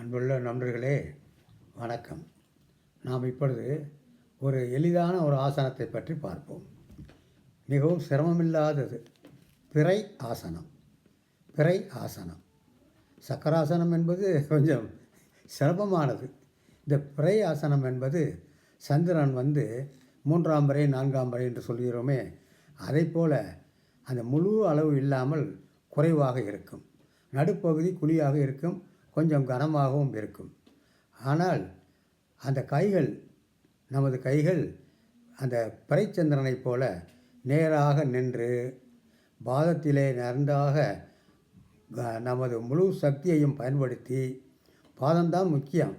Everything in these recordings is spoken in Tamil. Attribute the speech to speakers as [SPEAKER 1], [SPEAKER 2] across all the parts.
[SPEAKER 1] அன்புள்ள நண்பர்களே வணக்கம். நாம் இப்பொழுது ஒரு எளிதான ஒரு ஆசனத்தை பற்றி பார்ப்போம். மிகவும் சிரமமில்லாதது பிறை ஆசனம். பிறை ஆசனம். சக்கராசனம் என்பது கொஞ்சம் சிரமமானது. இந்த பிறை ஆசனம் என்பது சந்திரன் வந்து மூன்றாம் வரை நான்காம் வரை என்று சொல்கிறோமே அதை போல் அந்த முழு அளவு இல்லாமல் குறைவாக இருக்கும். நடுப்பகுதி குழியாக இருக்கும். கொஞ்சம் கனமாகவும் இருக்கும். ஆனால் அந்த கைகள் நமது கைகள் அந்த பிறைச்சந்திரனைப் போல நேராக நின்று பாதத்திலே நன்றாக க- நமது முழு சக்தியையும் பயன்படுத்தி பாதம்தான் முக்கியம்.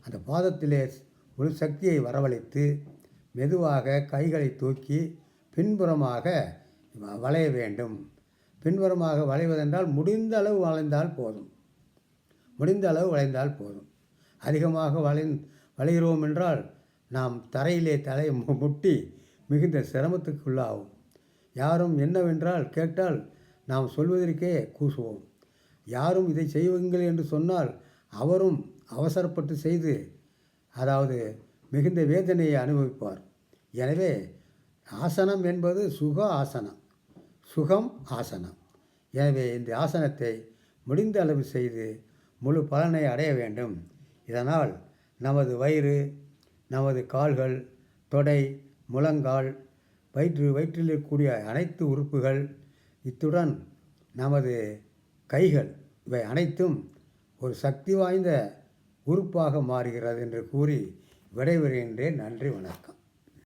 [SPEAKER 1] அந்த பாதத்திலே முழு சக்தியை வரவழைத்து மெதுவாக கைகளை தூக்கி பின்புறமாக வளைய வேண்டும். பின்புறமாக வளைவதென்றால் முடிந்த அளவு வளைந்தால் போதும். முடிந்த அளவு வளைந்தால் போதும். அதிகமாக வளை வளைகிறோம் என்றால் நாம் தரையிலே தலையை மு- முட்டி மிகுந்த சிரமத்துக்குள்ளாகும். யாரும் என்னவென்றால் கேட்டால் நாம் சொல்வதற்கே கூசுவோம். யாரும் இதை செய்வீங்கள் என்று சொன்னால் அவரும் அவசரப்பட்டு செய்து அதாவது மிகுந்த வேதனையை அனுபவிப்பார். எனவே ஆசனம் என்பது சுக ஆசனம் சுகம் ஆசனம். எனவே இந்த ஆசனத்தை முடிந்த அளவு செய்து முழு பலனை அடைய வேண்டும். இதனால் நமது வயிறு நமது கால்கள் தொடை முழங்கால் வயிற்று வயிற்றில் இருக்கக்கூடிய அனைத்து உறுப்புகள் இத்துடன் நமது கைகள் இவை அனைத்தும் ஒரு சக்தி வாய்ந்த உறுப்பாக மாறுகிறது என்று கூறி விடைபெறுகின்றேன். நன்றி வணக்கம்.